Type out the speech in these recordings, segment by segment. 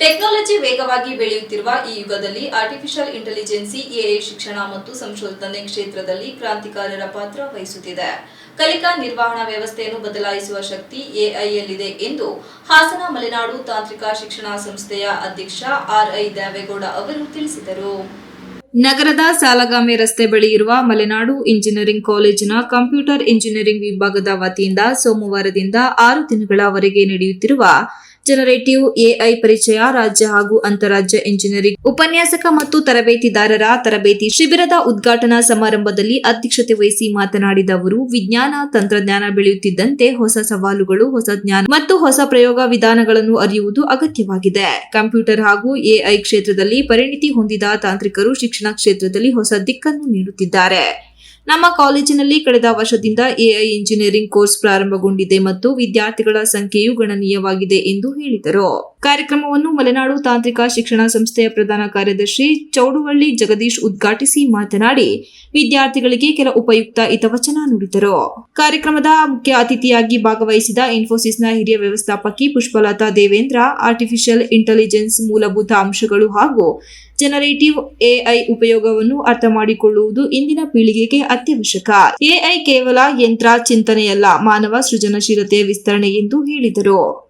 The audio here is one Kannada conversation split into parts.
ಟೆಕ್ನಾಲಜಿ ವೇಗವಾಗಿ ಬೆಳೆಯುತ್ತಿರುವ ಈ ಯುಗದಲ್ಲಿ ಆರ್ಟಿಫಿಷಿಯಲ್ ಇಂಟೆಲಿಜೆನ್ಸಿ ಎಐ ಶಿಕ್ಷಣ ಮತ್ತು ಸಂಶೋಧನೆ ಕ್ಷೇತ್ರದಲ್ಲಿ ಕ್ರಾಂತಿಕಾರರ ಪಾತ್ರ ವಹಿಸುತ್ತಿದೆ. ಕಲಿಕಾ ನಿರ್ವಹಣಾ ವ್ಯವಸ್ಥೆಯನ್ನು ಬದಲಾಯಿಸುವ ಶಕ್ತಿ ಎಐಯಲ್ಲಿದೆ ಎಂದು ಹಾಸನ ಮಲೆನಾಡು ತಾಂತ್ರಿಕ ಶಿಕ್ಷಣ ಸಂಸ್ಥೆಯ ಅಧ್ಯಕ್ಷ ಆರ್ಐ ದೇವೇಗೌಡ ಅವರು ತಿಳಿಸಿದರು. ನಗರದ ಸಾಲಗಾಮೆ ರಸ್ತೆ ಬಳಿ ಇರುವ ಮಲೆನಾಡು ಇಂಜಿನಿಯರಿಂಗ್ ಕಾಲೇಜಿನ ಕಂಪ್ಯೂಟರ್ ಇಂಜಿನಿಯರಿಂಗ್ ವಿಭಾಗದ ವತಿಯಿಂದ ಸೋಮವಾರದಿಂದ ಆರು ದಿನಗಳವರೆಗೆ ನಡೆಯುತ್ತಿರುವ ಜನರೇಟಿವ್ ಎಐ ಪರಿಚಯ, ರಾಜ್ಯ ಹಾಗೂ ಅಂತಾರಾಜ್ಯ ಇಂಜಿನಿಯರಿಂಗ್ ಉಪನ್ಯಾಸಕ ಮತ್ತು ತರಬೇತಿದಾರರ ತರಬೇತಿ ಶಿಬಿರದ ಉದ್ಘಾಟನಾ ಸಮಾರಂಭದಲ್ಲಿ ಅಧ್ಯಕ್ಷತೆ ವಹಿಸಿ ಮಾತನಾಡಿದ ಅವರು, ವಿಜ್ಞಾನ, ತಂತ್ರಜ್ಞಾನ ಬೆಳೆಯುತ್ತಿದ್ದಂತೆ ಹೊಸ ಸವಾಲುಗಳು, ಹೊಸ ಜ್ಞಾನ ಮತ್ತು ಹೊಸ ಪ್ರಯೋಗ ವಿಧಾನಗಳನ್ನು ಅರಿಯುವುದು ಅಗತ್ಯವಾಗಿದೆ. ಕಂಪ್ಯೂಟರ್ ಹಾಗೂ ಎಐ ಕ್ಷೇತ್ರದಲ್ಲಿ ಪರಿಣಿತಿ ಹೊಂದಿದ ತಾಂತ್ರಿಕರು ಶಿಕ್ಷಣ ಕ್ಷೇತ್ರದಲ್ಲಿ ಹೊಸ ದಿಕ್ಕನ್ನು ನೀಡುತ್ತಿದ್ದಾರೆ. ನಮ್ಮ ಕಾಲೇಜಿನಲ್ಲಿ ಕಳೆದ ವರ್ಷದಿಂದ ಎಐ ಇಂಜಿನಿಯರಿಂಗ್ ಕೋರ್ಸ್ ಪ್ರಾರಂಭಗೊಂಡಿದೆ ಮತ್ತು ವಿದ್ಯಾರ್ಥಿಗಳ ಸಂಖ್ಯೆಯು ಗಣನೀಯವಾಗಿದೆ ಎಂದು ಹೇಳಿದರು. ಕಾರ್ಯಕ್ರಮವನ್ನು ಮಲೆನಾಡು ತಾಂತ್ರಿಕ ಶಿಕ್ಷಣ ಸಂಸ್ಥೆಯ ಪ್ರಧಾನ ಕಾರ್ಯದರ್ಶಿ ಚೌಡುವಳ್ಳಿ ಜಗದೀಶ್ ಉದ್ಘಾಟಿಸಿ ಮಾತನಾಡಿ, ವಿದ್ಯಾರ್ಥಿಗಳಿಗೆ ಕೆಲ ಉಪಯುಕ್ತ ಹಿತವಚನ ನುಡಿದರು. ಕಾರ್ಯಕ್ರಮದ ಮುಖ್ಯ ಅತಿಥಿಯಾಗಿ ಭಾಗವಹಿಸಿದ ಇನ್ಫೋಸಿಸ್ನ ಹಿರಿಯ ವ್ಯವಸ್ಥಾಪಕಿ ಪುಷ್ಪಲತಾ ದೇವೇಂದ್ರ, ಆರ್ಟಿಫಿಷಿಯಲ್ ಇಂಟೆಲಿಜೆನ್ಸ್ ಮೂಲಭೂತ ಅಂಶಗಳು ಹಾಗೂ ಜನರೇಟಿವ್ ಎಐ ಉಪಯೋಗವನ್ನು ಅರ್ಥ ಮಾಡಿಕೊಳ್ಳುವುದು ಇಂದಿನ ಪೀಳಿಗೆಗೆ ಅತ್ಯವಶ್ಯಕ. ಎಐ ಕೇವಲ ಯಂತ್ರ ಚಿಂತನೆಯಲ್ಲ, ಮಾನವ ಸೃಜನಶೀಲತೆಯ ವಿಸ್ತರಣೆ ಎಂದು ಹೇಳಿದರು.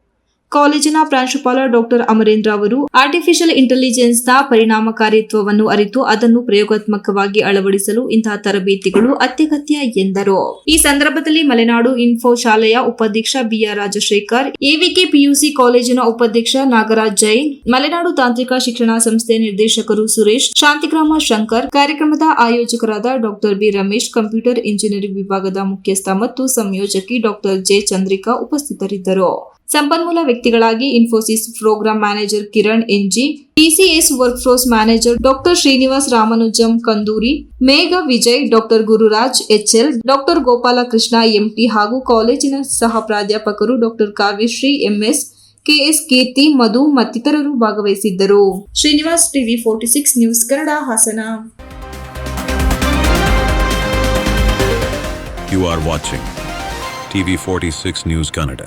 ಕಾಲೇಜಿನ ಪ್ರಾಂಶುಪಾಲ ಡಾಕ್ಟರ್ ಅಮರೇಂದ್ರ ಅವರು ಆರ್ಟಿಫಿಷಿಯಲ್ ಇಂಟೆಲಿಜೆನ್ಸ್ನ ಪರಿಣಾಮಕಾರಿತ್ವವನ್ನು ಅರಿತು ಅದನ್ನು ಪ್ರಯೋಗಾತ್ಮಕವಾಗಿ ಅಳವಡಿಸಲು ಇಂತಹ ತರಬೇತಿಗಳು ಅತ್ಯಗತ್ಯ ಎಂದರು. ಈ ಸಂದರ್ಭದಲ್ಲಿ ಮಲೆನಾಡು ಇನ್ಫೋ ಶಾಲೆಯ ಉಪಾಧ್ಯಕ್ಷ ಬಿಆರ್ ರಾಜಶೇಖರ್, ಎವಿಕೆ ಪಿಯುಸಿ ಕಾಲೇಜಿನ ಉಪಾಧ್ಯಕ್ಷ ನಾಗರಾಜ್ ಜೈನ್, ಮಲೆನಾಡು ತಾಂತ್ರಿಕ ಶಿಕ್ಷಣ ಸಂಸ್ಥೆ ನಿರ್ದೇಶಕರು ಸುರೇಶ್, ಶಾಂತಿಗ್ರಾಮ ಶಂಕರ್, ಕಾರ್ಯಕ್ರಮದ ಆಯೋಜಕರಾದ doctor B Ramesh, computer engineering ವಿಭಾಗದ ಮುಖ್ಯಸ್ಥ ಮತ್ತು ಸಂಯೋಜಕಿ ಡಾಕ್ಟರ್ ಜೆ ಚಂದ್ರಿಕಾ ಉಪಸ್ಥಿತರಿದ್ದರು. ಸಂಪನ್ಮೂಲ ವ್ಯಕ್ತಿಗಳಾಗಿ Infosys program manager Kiran NG TCS workforce manager doctor Srinivas Ramanujam Kanduri, Megha Vijay doctor Gururaj HL doctor Gopalakrishna MT ಹಾಗೂ ಕಾಲೇಜಿನ ಸಹ ಪ್ರಾಧ್ಯಾಪಕರು doctor Kavyashree MS KS Keerthi, Madhu ಮತ್ತಿತರರು ಭಾಗವಹಿಸಿದ್ದರು Srinivas TV forty six news Kannada Hassan You are watching TV46 News Canada.